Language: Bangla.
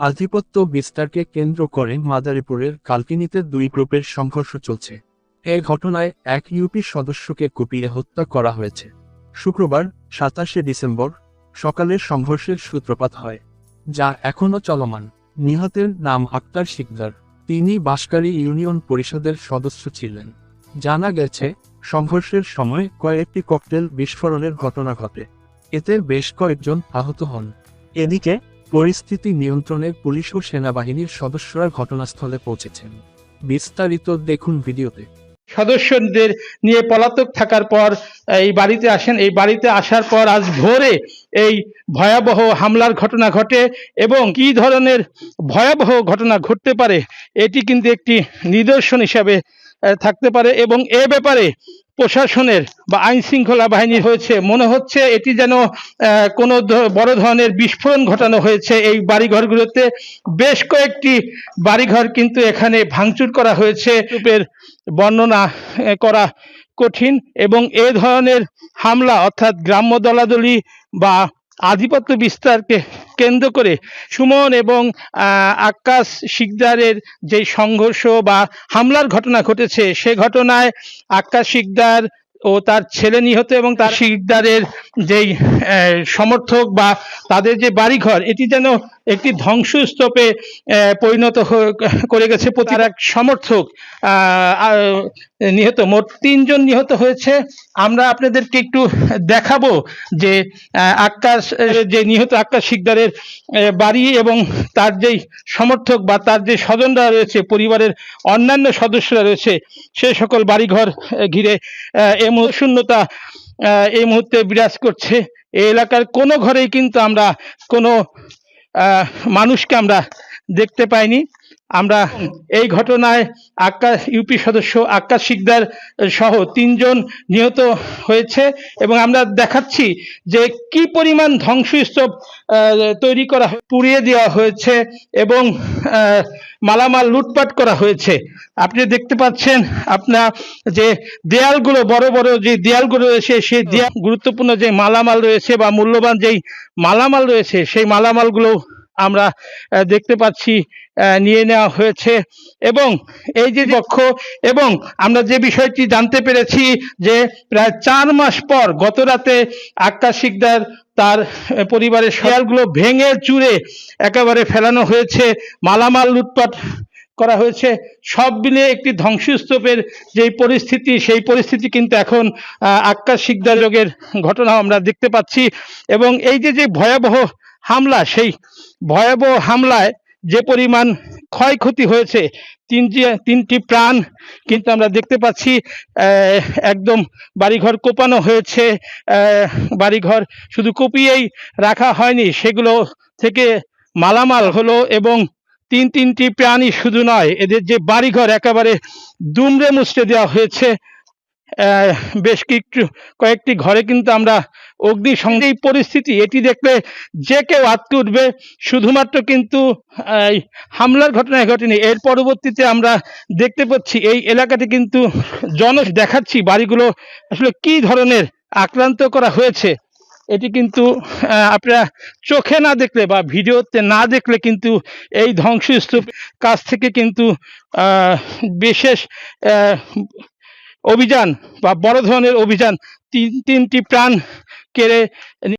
আধিপত্য বিস্তারকে কেন্দ্র করে মাদারীপুরের কালকিনিতে দুই গ্রুপের সংঘর্ষ চলছে। এ ঘটনায় এক ইউপি সদস্যকে কুপিয়ে হত্যা করা হয়েছে। শুক্রবার, সাতাশে ডিসেম্বর সকালের সংঘর্ষের সূত্রপাত হয়, যা এখনও চলমান। নিহতের নাম আক্তার শিকদার। তিনি বাঁশকারী ইউনিয়ন পরিষদের সদস্য ছিলেন। জানা গেছে, সংঘর্ষের সময় কয়েকটি ককটেল বিস্ফোরণের ঘটনা ঘটে। এতে বেশ কয়েকজন আহত হন। এদিকে পরিস্থিতি নিয়ন্ত্রণে পুলিশ ও সেনাবাহিনীর সদস্যরা ঘটনাস্থলে পৌঁছেছেন। বিস্তারিত দেখুন ভিডিওতে। সদস্যদের নিয়ে পলাতক থাকার পর এই বাড়িতে আসেন। এই বাড়িতে আসার পর আজ ভোরে এই ভয়াবহ হামলার ঘটনা ঘটে এবং কি ধরনের ভয়াবহ ঘটনা ঘটতে পারে, এটি কিন্তু একটি নিদর্শন হিসাবে থাকতে পারে এবং এ ব্যাপারে প্রশাসনের বা আইন শৃঙ্খলা বাহিনীর হয়েছে। মনে হচ্ছে এটি যেন কোনো বড় ধরনের বিস্ফোরণ ঘটানো হয়েছে এই বাড়িঘরগুলোতে। বেশ কয়েকটি বাড়িঘর কিন্তু এখানে ভাঙচুর করা হয়েছে। রূপের বর্ণনা করা কঠিন এবং এ ধরনের হামলা, অর্থাৎ গ্রাম্য দলাদলি বা আধিপত্য বিস্তারকে কেন্দ্র করে সুমন এবং আকাশ শিকদারের যে সংঘর্ষ বা হামলার ঘটনা ঘটেছে, সে ঘটনায় আকাশ শিকদার ও তার ছেলে নিহত এবং তার শিকদারের যেই সমর্থক বা তাদের যে বাড়িঘর, এটি যেন একটি ধ্বংসস্তূপে পরিণত করে গেছে প্রতির এক সমর্থক নিহত। মোট তিনজন নিহত হয়েছে। আমরা আপনাদেরকে একটু দেখাবো যে আকাশ যে নিহত আকাশ শিকদারের বাড়ি এবং তার যেই সমর্থক বা তার যে স্বজনরা রয়েছে, পরিবারের অন্যান্য সদস্যরা রয়েছে, সে সকল বাড়িঘর ঘিরে, এ শূন্যতা এই মুহূর্তে বিরাজ করছে। এই এলাকার কোনো ঘরেই কিন্তু আমরা কোনো মানুষকে আমরা দেখতে পাইনি। আমরা এই ঘটনায় আকাশ ইউপি সদস্য আকাশ শিকদার সহ তিনজন নিহত হয়েছে এবং আমরা দেখাচ্ছি যে কি পরিমাণ ধ্বংসস্তূপ তৈরি করা পুড়িয়ে দেওয়া হয়েছে এবং মালামাল লুটপাট করা হয়েছে। আপনি দেখতে পাচ্ছেন আপনার যে দেয়ালগুলো, বড় বড় যে দেয়ালগুলো রয়েছে, সেই দেয়াল গুরুত্বপূর্ণ যে মালামাল রয়েছে বা মূল্যবান যেই মালামাল রয়েছে, সেই মালামালগুলো আমরা দেখতে পাচ্ছি নিয়ে নেওয়া হয়েছে। এবং এই যে পক্ষ এবং আমরা যে বিষয়টি জানতে পেরেছি যে প্রায় চার মাস পর গত রাতে আক্কাশ শিকদার তার পরিবারের শেয়ালগুলো ভেঙে চুরে একেবারে ফেলানো হয়েছে মালামাল লুটপাট করা হয়েছে। সব মিলিয়ে একটি ধ্বংসস্তূপের যে পরিস্থিতি সেই পরিস্থিতি কিন্তু এখন আহ, আক্কাশ শিকদার যোগের ঘটনা আমরা দেখতে পাচ্ছি। এবং এই যে যে ভয়াবহ হামলা সেই ভয়াবহ হামলায় যে পরিমাণ ক্ষয়ক্ষতি হয়েছে, তিনটি তিনটি প্রাণ কিন্তু আমরা দেখতে পাচ্ছি একদম বাড়িঘর কোপানো হয়েছে বাড়িঘর শুধু কুপিয়েই রাখা হয়নি, সেগুলো থেকে মালামাল হলো এবং তিন, তিনটি প্রাণী শুধু নয়, এদের যে বাড়িঘর একেবারে দুমড়ে মুচড়ে দেওয়া হয়েছে বেশ কিছু, কয়েকটি ঘরে কিন্তু আমরা অগ্নি সঙ্গে এই পরিস্থিতি, এটি দেখলে যে কেউ আটকে উঠবে। শুধুমাত্র কিন্তু হামলার ঘটনায় ঘটেনি। এর পরবর্তীতে আমরা দেখতে পাচ্ছি, এই এলাকাতে কিন্তু জন দেখাচ্ছি বাড়িগুলো, আসলে কি ধরনের আক্রান্ত করা হয়েছে। এটি কিন্তু আপনারা চোখে না দেখলে বা ভিডিওতে না দেখলে কিন্তু এই ধ্বংসস্তূপ কাছ থেকে কিন্তু বিশেষ অভিযান বা বড় ধরনের অভিযান তিন তিনটি প্রাণ কেড়ে